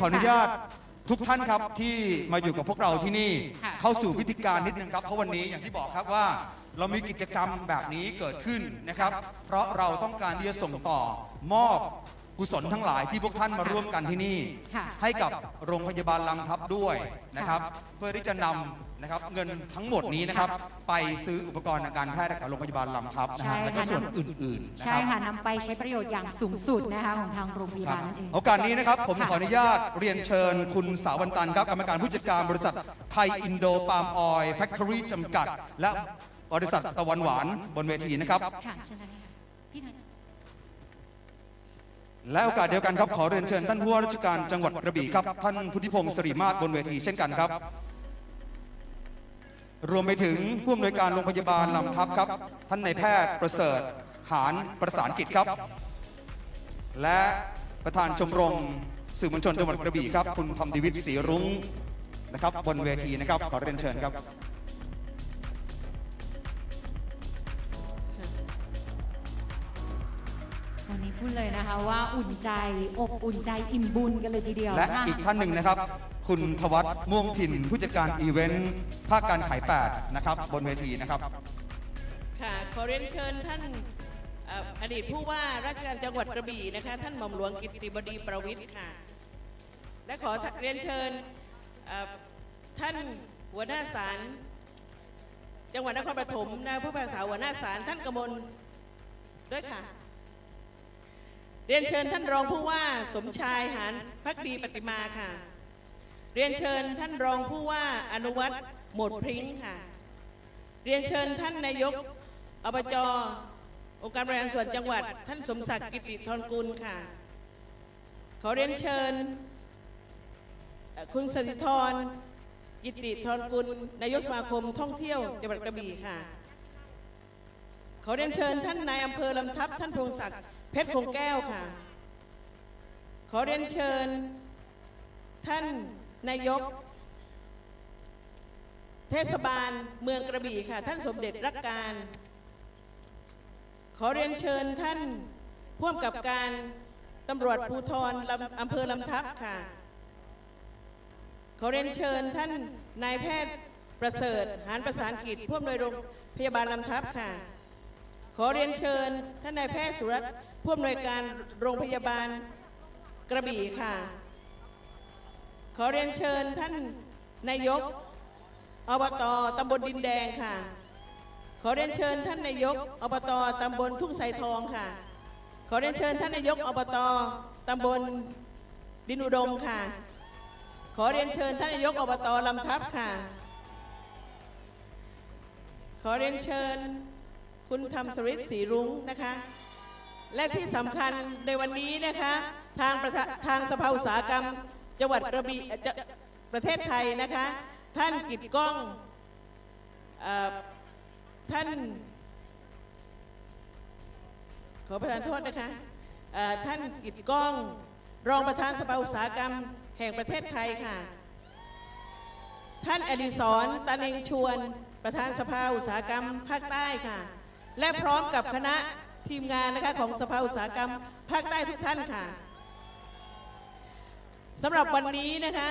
ขออนุญาตทุกท่านครับที่มาอยู่กับพวกเราที่นี่ค่ะ เข้าสู่พิธีการนิดนึงครับ เพราะวันนี้อย่างที่บอกครับว่า เรามีกิจกรรมแบบนี้เกิดขึ้นนะครับ เพราะเราต้องการที่จะส่งต่อมอบกุศลทั้งหลายที่พวกท่านมาร่วมกันที่นี่ ค่ะ ให้กับโรงพยาบาลลำทับด้วยนะครับ เพื่อที่จะนำ นะครับเงินทั้งหมดนี้นะครับไปซื้ออุปกรณ์ทางการแพทย์ให้กับโรงพยาบาลลำทับนะฮะใช่และก็ค่ะส่วนอื่นๆนะใช่ครับค่ะนำไปใช้ประโยชน์อย่างสูงสุดนะคะของทางโรงพยาครับบาลนั่นเอง โอกาสนี้นะครับผมค่ะขออนุญาตเรียนเชิญคุณสาววันตันครับกรรมการผู้จัดการบริษัทไทยอินโดปาล์มออยล์แฟคทอรี่จำกัด และบริษัทตะวันหวานบนเวทีนะครับ ค่ะเชิญเลยค่ะพี่หน่อยและโอกาสเดียวกันครับขอเรียนเชิญท่านผู้ว่าราชการจังหวัดกระบี่ครับท่านพุทธิพงศ์สิริมาศบนเวทีเช่นกันครับ รวมไปถึงผู้อำนวยการโรงพยาบาลลำทับครับ ท่านนายแพทย์ประเสริฐ หานประสานกิจครับ และประธานชมรมสื่อมวลชนจังหวัดกระบี่ครับ คุณธรรมดิวิทย์ศรีรุ้งนะครับบนเวทีนะครับขอเรียนเชิญครับวันนี้พูดเลยนะคะว่าอุ่นใจอบอุ่นใจอิ่มบุญกันเลยทีเดียวและค่ะอีกท่านหนึ่งนะครับ คุณทวัฒน์ม่วงพินผู้จัดการอีเวนต์ภาคการขาย 8 นะครับ บนเวทีนะครับ ค่ะขอเรียนเชิญท่านเอ่ออดีตผู้ว่าราชการจังหวัดกระบี่นะคะ ท่านหม่อมหลวงกิตติบดีประวิทย์ค่ะ และขอเรียนเชิญเอ่อท่านหัวหน้าศาลจังหวัดนครปฐมนะผู้พิพากษาหัวหน้าศาลท่านกมลด้วยค่ะ เรียนเชิญท่านรองผู้ว่าสมชายหานพักดีปฏิมาค่ะ เรียนเชิญท่านรองผู้ว่าอนุวัตรหมดพริ้งค่ะ เรียนเชิญท่านนายกอบจองค์การบริหารส่วนจังหวัด ท่านสมศักดิ์กิติธรกุลค่ะ ขอเรียนเชิญ คุณสถิธรกิติธรกุลนายกสมาคมท่องเที่ยวจังหวัดกระบี่ค่ะ ขอเรียนเชิญท่านนายอำเภอลำทับท่านพงศักดิ์เพชรคงแก้วค่ะ ขอเรียนเชิญท่าน นายก เทศบาลเมืองกระบี่ค่ะ ท่านสมเด็จรักการ ขอเรียนเชิญท่านพ่วงกับการตำรวจภูธรอำเภอลำทับค่ะ ขอเรียนเชิญท่านนายแพทย์ประเสริฐหานประสานกิจผู้อำนวยโรงพยาบาลลำทับค่ะ ขอเรียนเชิญท่านนายแพทย์สุรัตน์ผู้อำนวยการโรงพยาบาลกระบี่ค่ะ ขอเรียนเชิญท่านนายกอบตตำบลดินแดงค่ะ ขอเรียนเชิญท่านนายกอบตตำบลทุ่งไทรทองค่ะ ขอเรียนเชิญท่านนายกอบตตำบลดินอุดมค่ะ ขอเรียนเชิญท่านนายกอบตลำทับค่ะ ขอเรียนเชิญคุณธรรมสริศศรีรุ้งนะคะ และที่สำคัญในวันนี้นะคะทางทางสภาอุตสาหกรรม จังหวัดกระบี่ประเทศไทยนะคะ ท่านกิตก้องท่านขอประทานโทษนะคะท่านกิตก้อง รองประธานสภาอุตสาหกรรมแห่งประเทศไทยค่ะ ท่านอดิศรตาเนงชวน ประธานสภาอุตสาหกรรมภาคใต้ค่ะ และพร้อมกับคณะทีมงานนะคะของสภาอุตสาหกรรมภาคใต้ทุกท่านค่ะ สำหรับวันนี้นะคะ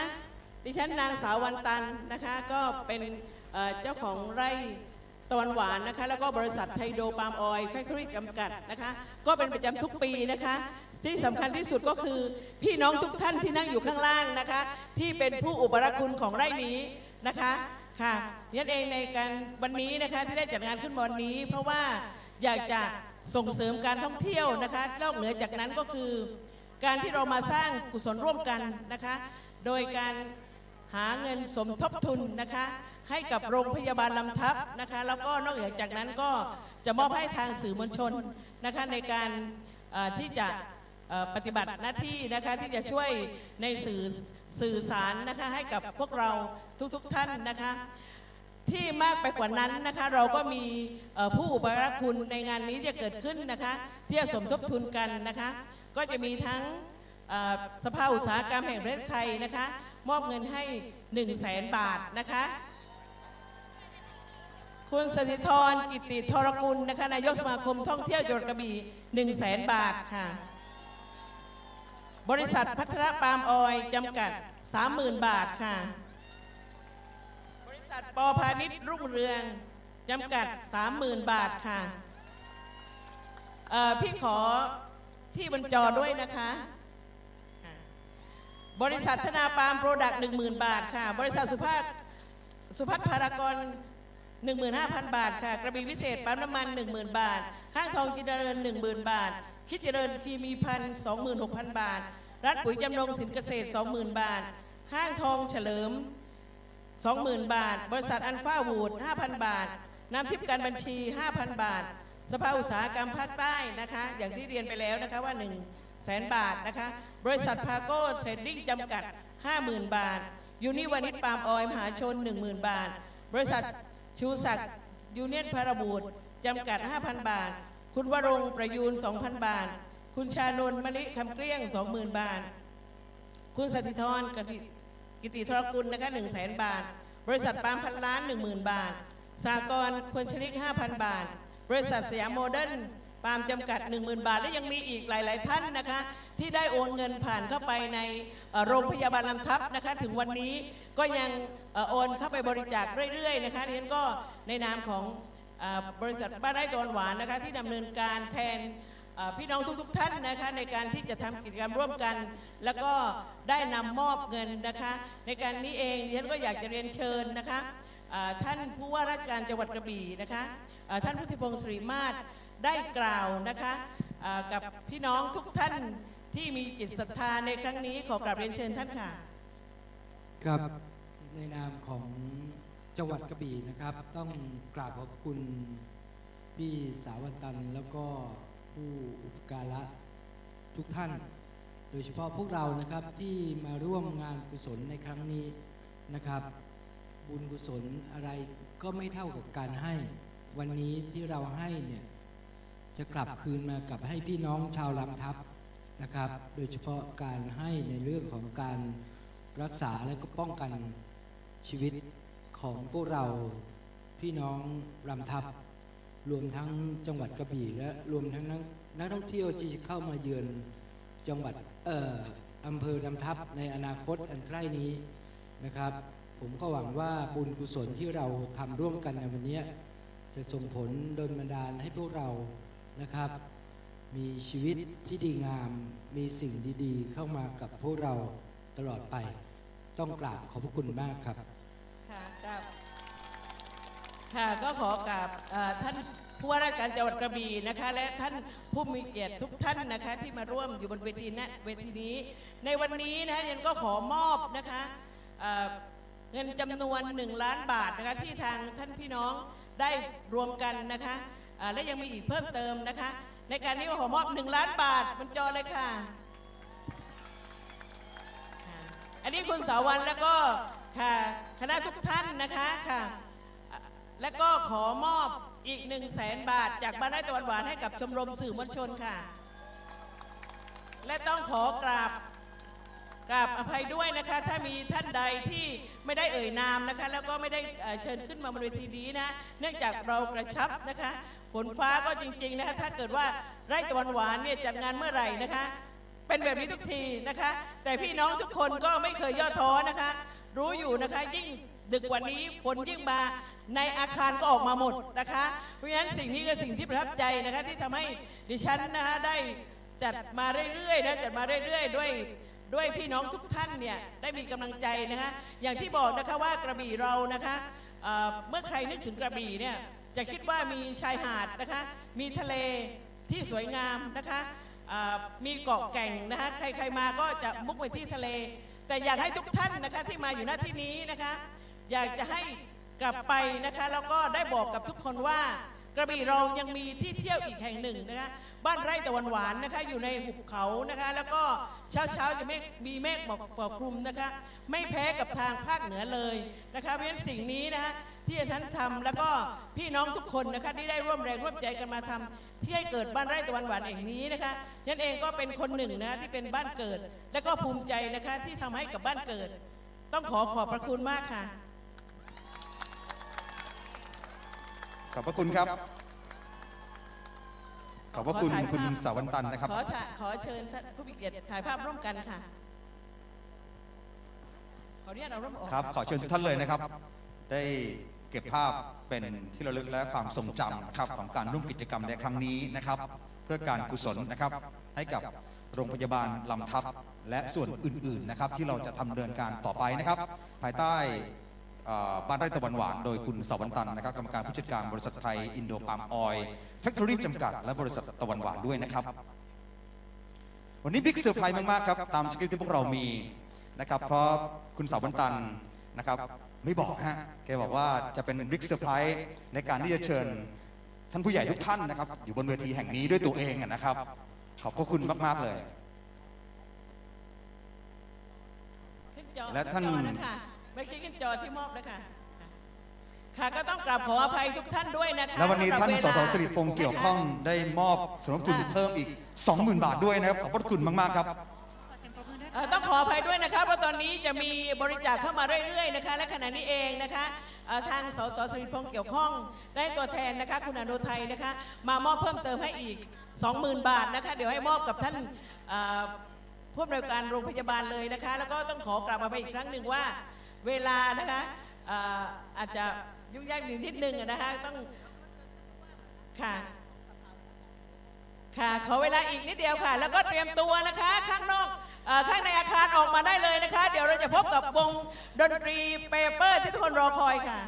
ดิฉันนางสาววันตันนะคะ ก็เป็นเจ้าของไร่ตะวันหวานนะคะ แล้วก็บริษัทไทโดปาล์มออยล์แฟคทอรี่จำกัดนะคะ ก็เป็นประจำทุกปีนะคะ ที่สำคัญที่สุดก็คือพี่น้องทุกท่านที่นั่งอยู่ข้างล่างนะคะ ที่เป็นผู้อุปรคุณของไร่นี้นะคะค่ะยันเองในการวันนี้นะคะที่ได้จัดงานขึ้นวันนี้ เพราะว่าอยากจะส่งเสริมการท่องเที่ยวนะคะนอกเหนือจากนั้นก็คือ การที่เรามาสร้างกุศลร่วมกันนะคะ โดยการหาเงินสมทบทุนนะคะ ให้กับโรงพยาบาลลำทับนะคะ แล้วก็นอกเหนือจากนั้นก็จะมอบให้ทางสื่อมวลชนนะคะในการที่จะปฏิบัติหน้าที่นะคะที่จะช่วยในสื่อสื่อสารนะคะให้กับพวกเราทุกๆทท่านนะคะ ที่มากไปกว่านั้นนะคะเราก็มีผู้อุปการะคุณในงานนี้จะเกิดขึ้นนะคะ ที่จะสมทบทุนกันนะคะ ก็จะมีทั้งสภาอุตสาหกรรมแห่งประเทศไทยนะคะ มอบเงินให้ 1 0 0 0 0แสนบาทนะคะ คุณสถิธรกิติธรกุลนะคะนายกสมาคมท่องเที่ยวจังหวัดกระบี่1 0 0 0 0แสนบาทค่ะ บริษัทพัฒนาปาล์มออยจำกัด 30,000 บาทค่ะ บริษัทปอพาณิชย์รุ่งเรืองจำกัด 30,000 บาทค่ะพี่ขอ ที่บนจอด้วยนะคะค่ะบริษัทธนาปาล์มโปรดักต์10,000บาทค่ะ บริษัทสุภาพสุพัฒน์พารากร15,000 บาทค่ะ กระบี่วิเศษปั๊มน้ำมัน 10,000 บาท ห้างทองจินเจริญ 10,000 บาท คิดเจริญคีมีพันธ์26,000 บาท รัฐปุ๋ยจำนงสินเกษตร 20,000 บาท ห้างทองเฉลิม 20,000 บาท บริษัทอันฟ้าวูด 5,000 บาท น้ำทิพย์การบัญชี 5,000 บาท สภาอุตสาหกรรมภาคใต้นะคะ อย่างที่เรียนไปแล้วนะคะว่า 1 0 0 0 0แสนบาทนะคะ บริษัทพาโก้เทรดดิ้งจำกัด 50,000 บาท ยูนิวานิชปาล์มออยล์มหาชน 10,000 บาท บริษัทชูศักดิ์ยูเนียนพาราบูดจำกัด 5,000 บาท คุณวรงค์ประยูน 2,000 บาท คุณชานนท์มณิคำเกลี้ยง 20,000 บาท คุณสถิธรกิติธรกุลนะคะ1 0 0 0 0 0 บาท บริษัทปาล์มพันล้าน 10,000 บาทสากรควรชนิก 5,000 บาท บริษัทสยามโมเดิร์นปาล์มจำกัด 10,000 บาท และยังมีอีกหลาย ๆ ท่านนะคะ ที่ได้โอนเงินผ่านเข้าไปในโรงพยาบาลลำทับนะคะ ถึงวันนี้ก็ยังโอนเข้าไปบริจาคเรื่อย ๆ นะคะดิฉันก็ในนามของบริษัทบ้านไร่ตะวันหวานนะคะที่ดำเนินการแทนพี่น้องทุก ๆ ท่านนะคะในการที่จะทำกิจกรรมร่วมกัน แล้วก็ได้นำมอบเงินนะคะ ในการนี้เองดิฉันก็อยากจะเรียนเชิญนะคะ ท่านผู้ว่าราชการจังหวัดกระบี่นะคะท่านพุทธิพงศ์สิริมาศได้กล่าวนะคะกับพี่น้องทุกท่านที่มีจิตศรัทธาในครั้งนี้ขอกราบเรียนเชิญท่านค่ะครับในนามของจังหวัดกระบี่นะครับ ต้องกราบขอบคุณพี่สาวันตัน แล้วก็ผู้อุปการะทุกท่าน โดยเฉพาะพวกเรานะครับที่มาร่วมงานกุศลในครั้งนี้นะครับ บุญกุศลอะไรก็ไม่เท่ากับการให้ วันนี้ที่เราให้เนี่ยจะกลับคืนมากับให้พี่น้องชาวลำทับนะครับ โดยเฉพาะการให้ในเรื่องของการรักษาและก็ป้องกันชีวิตของพวกเราพี่น้องรำทับ รวมทั้งจังหวัดกระบี่และรวมทั้งนักท่องเที่ยวที่จะเข้ามาเยือนจังหวัดเอ่ออำเภอรำทับในอนาคตอันใกล้นี้นะครับ ผมก็หวังว่าบุญกุศลที่เราทำร่วมกันในวันนี้ จะส่งผลดลบันดาลให้พวกเรานะครับ มีชีวิตที่ดีงาม มีสิ่งดีๆ เข้ามากับพวกเราตลอดไป ต้องกราบขอบพระคุณมากครับ ค่ะครับค่ะก็ขอกราบท่านผู้ว่าราชการจังหวัดกระบี่นะคะ และท่านผู้มีเกียรติทุกท่านนะคะ ที่มาร่วมอยู่บนเวทีนะเวทีนี้ ในวันนี้นะยันก็ขอมอบนะคะ เงินจำนวน 1 ล้านบาทนะคะที่ทางท่านพี่น้องได้รวมกันนะคะเอ่อและยังมีอีกเพิ่มเติมนะคะ ในการนี้ก็ขอมอบ 1 ล้านบาทบนจอเลยค่ะ อันนี้คุณสาวันแล้วก็ค่ะคณะทุกท่านนะคะค่ะะแล้วก็ขอมอบอีกหนึ่งแสนบาท จากบ้านไร่ตะวันหวานให้กับชมรมสื่อมวลชนค่ะ และต้องขอกราบ กราบอภัยด้วยนะคะ ถ้ามีท่านใดที่ไม่ได้เอ่ยนามนะคะ แล้วก็ไม่ได้เชิญขึ้นมาบนเวทีนี้นะ เนื่องจากเรากระชับนะคะ ฝนฟ้าก็จริง ๆ นะคะ ถ้าเกิดว่าไร่ตะวันหวานเนี่ยจัดงานเมื่อไหร่นะคะ เป็นแบบนี้ทุกทีนะคะ แต่พี่น้องทุกคนก็ไม่เคยย่อท้อนะคะ รู้อยู่นะคะยิ่งดึกกว่านี้ฝนยิ่งมาในอาคารก็ออกมาหมดนะคะ เพราะฉะนั้นสิ่งนี้คือสิ่งที่ประทับใจนะคะที่ทำให้ดิฉันนะคะได้จัดมาเรื่อยๆนะจัดมาเรื่อย ๆ ด้วย ด้วยพี่น้องทุกท่านเนี่ยได้มีกำลังใจนะคะอย่างที่บอกนะคะว่ากระบี่เรานะคะเมื่อใครนึกถึงกระบี่เนี่ยจะคิดว่ามีชายหาดนะคะมีทะเลที่สวยงามนะคะมีเกาะแก่งนะคะใครๆมาก็จะมุกไปที่ทะเล แต่อยากให้ทุกท่านนะคะที่มาอยู่หน้าที่นี้นะคะ อยากจะให้กลับไปนะคะแล้วก็ได้บอกกับทุกคนว่า กระบี่เรายังมีที่เที่ยวอีกแห่งหนึ่งนะคะบ้านไร่ตะวันหวานนะคะอยู่ในหุบเขานะคะแล้วก็เช้าเช้าจะเมฆมีเมฆปกปกคลุมนะคะไม่แพ้กับทางภาคเหนือเลยนะคะเพราะฉะนั้นสิ่งนี้นะคะที่ท่านทำแล้วก็พี่น้องทุกคนนะคะที่ได้ร่วมแรงร่วมใจกันมาทำที่ให้เกิดบ้านไร่ตะวันหวานแห่งนี้นะคะยันเองก็เป็นคนหนึ่งนะที่เป็นบ้านเกิด และก็ภูมิใจนะคะที่ทำให้กับบ้านเกิด ต้องขอขอบพระคุณมากค่ะ ขอบพระคุณครับ ขอบพระคุณถ่ายภาพคุณสาวันตันนะครับ ขอถ่ายขอเชิญท่านผู้มีเกียรติถ่ายภาพร่วมกันค่ะ ขออนุญาตเอาร่มออกครับ ขอเชิญทุกท่านเลยนะครับ ได้เก็บภาพเป็นที่ระลึกและความทรงจำนะครับของการร่วมกิจกรรมในครั้งนี้นะครับ เพื่อการกุศลนะครับ ให้กับโรงพยาบาลลำทับและส่วนอื่นๆนะครับ ที่เราจะทำเดินการต่อไปนะครับ ภายใต้เอ่อ บ้านไร่ตะวันหวานโดยคุณสวันตันนะครับกรรมการผู้จัดการบริษัทไทย อินโดปาล์มออยล์แฟคทอรี่จำกัด และบริษัทตะวันหวานด้วยนะครับ วันนี้บิ๊กเซอร์ไพรส์มาก ๆ ครับ ตามสคริปต์ที่พวกเรามีนะครับ เพราะคุณสาววันตันนะครับ ไม่บอกฮะแกบอกว่าจะเป็นบิ๊กเซอร์ไพรส์ในการที่จะเชิญท่านผู้ใหญ่ทุกท่านนะครับ อยู่บนเวทีแห่งนี้ด้วยตัวเองนะครับ ขอบพระคุณมาก ๆ เลย และท่าน จอนะคะไม่คิดขึ้นจอที่มอบนะคะค่ะก็ต้องกราบขออภัยทุกท่านด้วยนะคะและวันนี้ท่านสำหสรับสิริพงษ์เกี่ยวข้องได้มอบสมทบทุนเพิ่มอีก 20,000 บาทด้วยนะครับขอบพระคุณมากๆครับขอเสียงปรบมือด้วยเอ่อต้องขออภัยด้วยนะคะเพราะตอนนี้จะมีบริจาคเข้ามาเรื่อยๆนะคะและขณะนี้เองนะคะเอ่อทางสสสิริพงษ์เกี่ยวข้อง ได้ตัวแทนนะคะคุณอนุไทยนะคะ มามอบเพิ่มเติมให้อีก 20,000 บาทนะคะ เดี๋ยวให้มอบกับท่านเอ่อผู้อำนวยการโรงพยาบาลเลยนะคะ แล้วก็ต้องขอกลับมาไปอีกครั้งหนึ่งว่า เวลานะคะอาจจะยุ่งยากนิดนึงนะคะต้องค่ะค่ะขอเวลาอีกนิดเดียวค่ะ แล้วก็เตรียมตัวนะคะ ข้างนอกข้างในอาคารออกมาได้เลยนะคะ เดี๋ยวเราจะพบกับวงดนตรีเปเปอร์ที่ทุกคนรอคอยค่ะ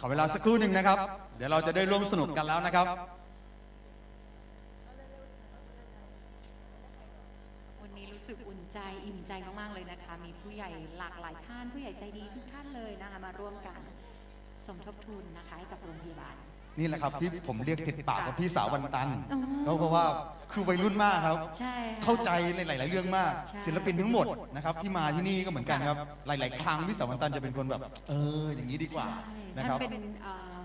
ขอเวลาสักครู่หนึ่งนะครับ เดี๋ยวเราจะได้ร่วมสนุกกันแล้วนะครับวันนี้รู้สึกอุ่นใจอิ่มใจมากๆเลยนะคะ มีผู้ใหญ่หลากหลายท่าน ผู้ใหญ่ใจดีทุกท่านเลยนะคะมาร่วมกันสมทบทุนนะคะให้กับโรงพยาบาล นี่แหละครับที่ผมเรียกติดปากว่าพี่สาววันตันอ๋อก็เพราะว่าคือวัยรุ่นมากครับ ใช่ค่ะ เข้าใจในหลาย ๆ เรื่องมาก ใช่ ศิลปินทั้งหมดนะครับที่มาที่นี่ก็เหมือนกันครับ หลาย ๆ ครั้งพี่สาววันตันจะเป็นคนแบบ เอออย่างนี้ดีกว่าใช่นะท่าครันบเป็นเอ่อ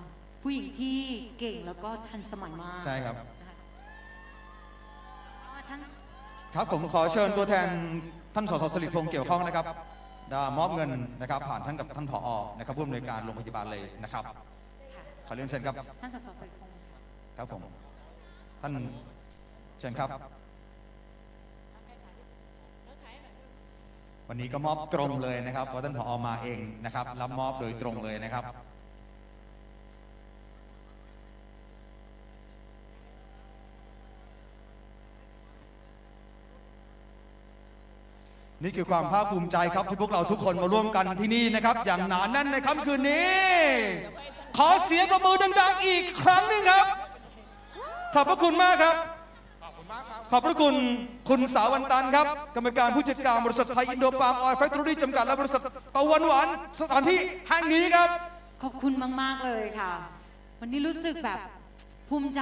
ผู้หญิงที่เก่งแล้วก็ทันสมัยมากใช่ครับ นะคะอ๋อท่านครับผมขอเชิญตัวแทนท่านสสสลิดพงษ์เกี่ยวข้องนะครับได้มอบเงินนะครับผ่านท่านกับท่านผอนะครับผู้อำนวยการโรงพยาบาลเลยนะครับค่ะข อเรียนเชิญครับ ท่านสสสริพงศ์ครับผม ท่านเชิญครับ วันนี้ก็มอบตรงเลยนะครับเพราะท่านผอมาเองนะครับ รับมอบโดยตรงเลยนะครับ นี่คือความภาคภูมิใจครับที่พวกเราทุกคนมาร่วมกันที่นี่นะครับ อย่างหนาแน่นในค่ำคืนนี้ ขอเสียงประมือดัง ๆ อีกครั้งหนึ่งครับ ขอบพระคุณมากครับ ขอบพระคุณคุณสาวันตันครับ กรรมการผู้จัดการบริษัทไทยอินโดปาล์มออยล์แฟคทอรี่จำกัดและบริษัทตะวันหวานสถานที่แห่งนี้ครับ ขอบคุณมาก ๆ เลยค่ะ วันนี้รู้สึกแบบ ภูมิใจ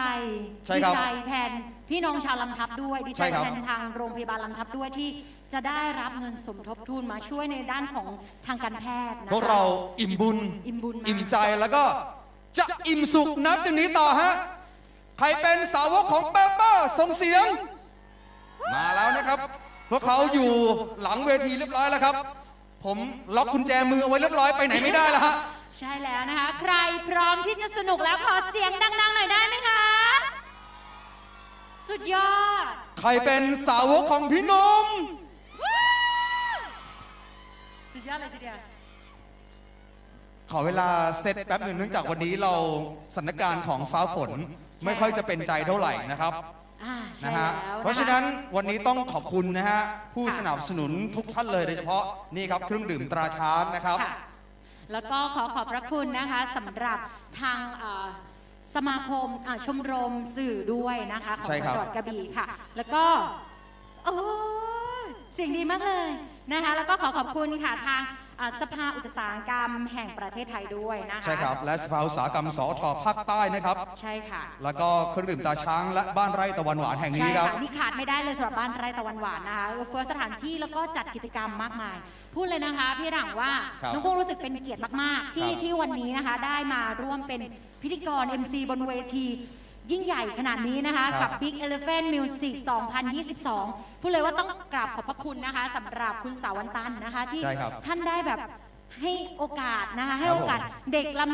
ใช่ดีครับใจแทนพี่น้องชาวลำทับด้วยดีใช่ใจครับ แทนทางโรงพยาบาลลำทับด้วยที่จะได้รับเงินสมทบทุนมาช่วยในด้านของทางการแพทย์นะคะ พวกเราอิ่มบุญอิ่มบุญมากอิ่มใจแล้วก็จะอิ่มสุขนับจากนี้ต่อฮะ ใครเป็นสาวกของเปเปอร์ส่งเสียง มาแล้วนะครับ พวกเขาอยู่หลังเวทีเรียบร้อยแล้วครับ ผมล็อกกุญแจมือเอาไว้เรียบร้อยไปไหนไม่ได้แล้วฮะ ใช่แล้วนะคะ ใครพร้อมที่จะสนุกแล้วขอเสียงดังๆหน่อยได้ไหมคะ สุดยอด ใครเป็นสาวกของพี่หนุ่มสุดยอดเลยทีเดียวขอเวลาเซตแป๊บหนึ่งเนื่องจากวันนี้เราสถานการณ์ของฟ้าฝนไม่ค่อยจะเป็นใจเท่าไหร่นะครับอ่าใช่นะฮะแล้วเพราะฉะนั้นวันนี้ต้องขอบคุณนะฮะผู้สนับสนุนทุกท่านเลยโดยเฉพาะนี่ครับเครื่องดื่มตราช้างนะครับ ค่ะ แล้วก็ขอขอบพระคุณนะคะสำหรับทางเอ่อสมาคมอ่าชมรมสื่อด้วยนะคะของใช่ครับ จังหวัดกระบี่ค่ะ แล้วก็โอ้ยเสียงดีมากเลยนะคะ แล้วก็ขอขอบคุณค่ะทาง อ่าสภาอุตสาหกรรมแห่งประเทศไทยด้วยนะคะใช่ครับ และสภาอุตสาหกรรมสอทอภาคใต้นะครับ ใช่ค่ะ แล้วก็เครื่องดื่มตาช้างและบ้านไร่ตะวันหวานแห่งนี้ใช่ครับ ค่ะนี่ขาดไม่ได้เลยสำหรับบ้านไร่ตะวันหวานนะคะเอื้อเฟื้อสถานที่แล้วก็จัดกิจกรรมมากมาย พูดเลยนะคะ พี่หลังว่าครับน้องกุ้งรู้สึกเป็นเกียรติมาก ๆ ที่ครับ ที่วันนี้นะคะได้มาร่วมเป็นพิธีกร MC บนเวที ยิ่งใหญ่ขนาดนี้นะคะครักับบ Big Elephant Music 2022 พูดเลยว่าต้องกราบขอบพระคุณนะคะสำหรับคุณสาวันตันนะคะ ที่ใช่ครับ ท่านได้แบบให้โอกาสนะคะ ให้ครับผมโอกาสเด็กลำ